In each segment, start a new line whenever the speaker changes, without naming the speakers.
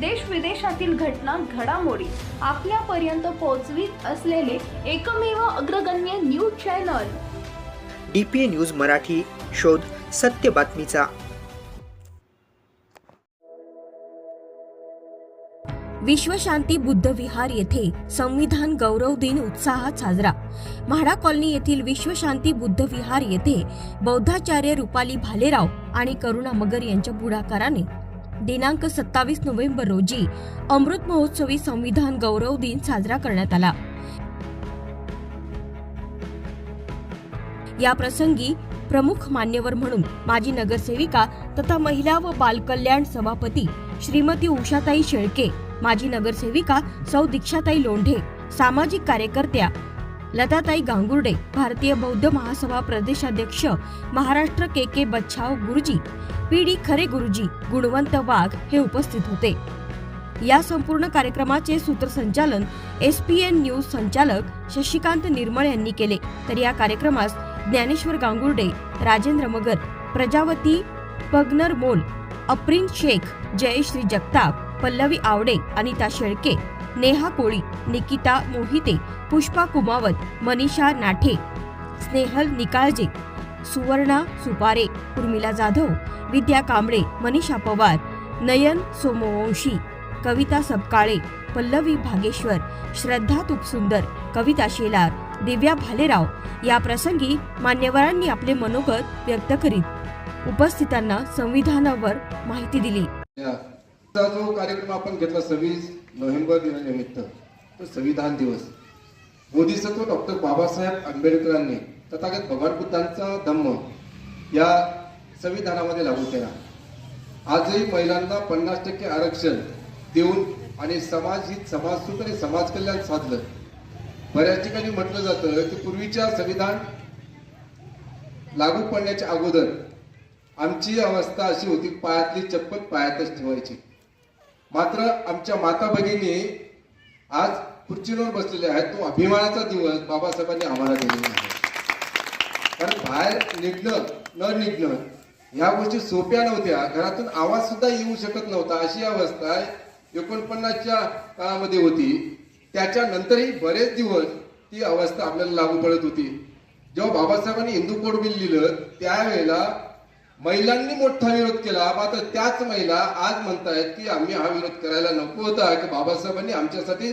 देश विदेशातील घटना घडामोडी आपल्यापर्यंत पोहोचवीत असलेले एकमेव अग्रगण्य news channel.
D P A news Marathi शोध सत्य बातमीचा.
विश्वशांती बुद्ध विहार येथे संविधान गौरव दिन उत्साहात साजरा. म्हाडा कॉलनी येथील विश्वशांती बुद्ध विहार येथे बौद्धाचार्य रुपाली भालेराव आणि करुणा मगर यांच्या पुढाकाराने दिनांक सत्तावीस नोव्हेंबर रोजी अमृत महोत्सवी संविधान गौरव दिन साजरा करण्यात आला. या प्रसंगी प्रमुख मान्यवर म्हणून माजी नगरसेविका तथा महिला व बालकल्याण सभापती श्रीमती उषाताई शेळके माजी नगरसेविका सौ दीक्षाताई लोंढे सामाजिक कार्यकर्त्या लताताई गांगुर्डे भारतीय बौद्ध महासभा प्रदेशाध्यक्ष महाराष्ट्र के के बच्छाव गुरुजी पी डी खरे गुरुजी गुणवंत वाघ हे उपस्थित होते. या संपूर्ण कार्यक्रमाचे सूत्रसंचालन एस पी एन न्यूज संचालक शशिकांत निर्मळ यांनी केले. तर या कार्यक्रमास ज्ञानेश्वर गांगुर्डे राजेंद्र मगर प्रजावती पगनर मोल अप्रिन शेख जयश्री जगताप पल्लवी आवडे अनिता शेळके नेहा कोळी निकिता मोहिते पुष्पा कुमावत मनीषा नाठे स्नेहल निकाळजे सुवर्णा सुपारे उर्मिला जाधव विद्या कांबळे मनीषा पवार नयन सोमवंशी कविता सपकाळे पल्लवी भागेश्वर श्रद्धा तुपसुंदर कविता शेलार दिव्या भालेराव या प्रसंगी मान्यवरांनी आपले मनोगत व्यक्त करीत उपस्थितांना संविधानावर माहिती दिली.
जो कार्यक्रम आपण घेतला सव्वीस नोव्हेंबर दिनानिमित्त तो संविधान दिवस. बोधिसत्व डॉक्टर बाबासाहेब आंबेडकरांनी तथागत भगवान बुद्धांचा धम्म या संविधानामध्ये लागू केला. आजही महिलांना पन्नास टक्के आरक्षण देऊन आणि समाज हित समाजसुख आणि समाज कल्याण साधलं. बऱ्याच ठिकाणी म्हटलं जातं की पूर्वीच्या संविधान लागू पडण्याच्या अगोदर आमची अवस्था अशी होती पायातली चप्पल पायातच ठेवायची. मात्र आमच्या माता भगिनी आज खुर्चीवर बसलेले आहेत. तो अभिमानाचा दिवस बाबासाहेबांनी आम्हाला दिलेला आहे. कारण बाहेर निघणं न निघणं ह्या गोष्टी सोप्या नव्हत्या. घरातून आवाज सुद्धा येऊ शकत नव्हता. अशी अवस्था एकोणपन्नासच्या काळामध्ये होती. त्याच्यानंतरही बरेच दिवस ती अवस्था आपल्याला लागू पडत होती. जेव्हा बाबासाहेबांनी हिंदू कोड बिल लिहिलं त्यावेळेला महिलांनी मोठा विरोध केला. मात्र त्याच महिला आज म्हणतायत की आम्ही हा विरोध करायला नको होता की बाबासाहेबांनी आमच्यासाठी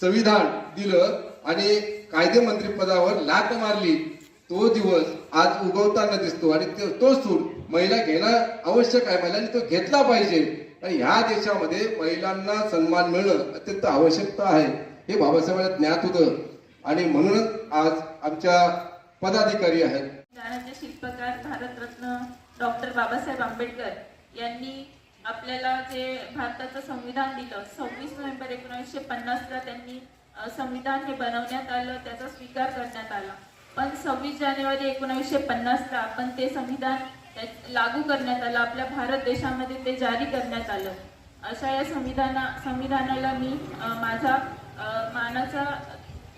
संविधान दिलं आणि कायदे मंत्री पदावर लात मारली. तो दिवस आज उगवताना दिसतो आणि तो- तो सूट महिला घेणं आवश्यक आहे महिलांनी तो घेतला पाहिजे. आणि ह्या देशामध्ये महिलांना सन्मान मिळणं अत्यंत आवश्यकता आहे हे बाबासाहेबांना ज्ञात होतं. आणि म्हणूनच आज आमच्या पदाधिकारी आहेत
गाण्याचे शिल्पकार भारतरत्न डॉक्टर बाबासाहेब आंबेडकर यांनी आपल्याला जे भारताचं संविधान दिलं सव्वीस नोव्हेंबर एकोणीसशे पन्नासला त्यांनी संविधान हे बनवण्यात आलं त्याचा स्वीकार करण्यात आला. पण सव्वीस जानेवारी एकोणीसशे पन्नासला आपण ते संविधान त्या- लागू करण्यात आलं आपल्या भारत देशामध्ये ते जारी करण्यात आलं. अशा या संविधाना संविधानाला मी माझा मानाचा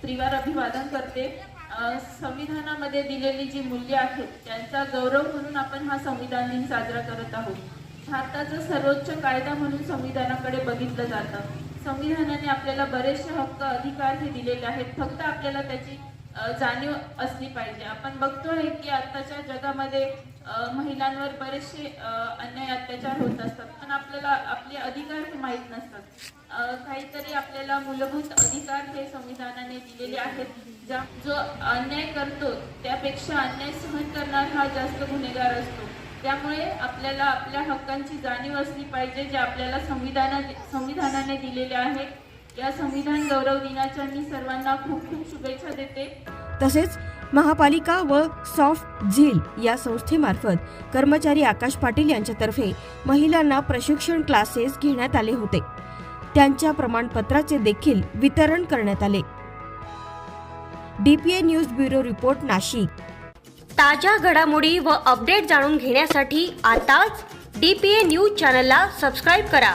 त्रिवार अभिवादन करते. संविधानामध्ये दिलेली जी मूल्य आहेत त्यांचा गौरव म्हणून आपण हा संविधान दिन साजरा करत आहोत. भारताचा सर्वोच्च कायदा म्हणून संविधानाकडे बघितलं जातं. संविधानाने आपल्याला बरेचसे हक्क अधिकार हे दिलेले आहेत. फक्त आपल्याला त्याची जाणीव असली पाहिजे. आपण बघतोय की आताच्या जगामध्ये महिलांवर बरेचसे अन्याय अत्याचार होत असतात. पण आपल्याला आपले अधिकार हे माहीत नसतात. काहीतरी आपल्याला मूलभूत अधिकार हे संविधानाने दिलेले आहेत. ज्या जो अन्याय करतो त्यापेक्षा अन्याय सहन करणारा हा जास्त गुन्हेगार असतो. त्यामुळे आपल्याला आपल्या हक्कांची जाणीव असली पाहिजे जे आपल्याला संविधाना संविधानाने दिलेले आहेत. या संविधान गौरव दिनाच्या मी सर्वांना खूप खूप शुभेच्छा देते.
तसेच महापालिका व सॉफ्ट झील या संस्थेमार्फत कर्मचारी आकाश पाटील यांच्यातर्फे महिलांना प्रशिक्षण क्लासेस घेण्यात आले होते. त्यांच्या प्रमाणपत्राचे देखील वितरण करण्यात आले. DPA news bureau report Nashik. ताज्या घडामोडी व अपडेट जाणून घेण्यासाठी आताच डीपीए न्यूज चॅनलला सबस्क्राईब करा.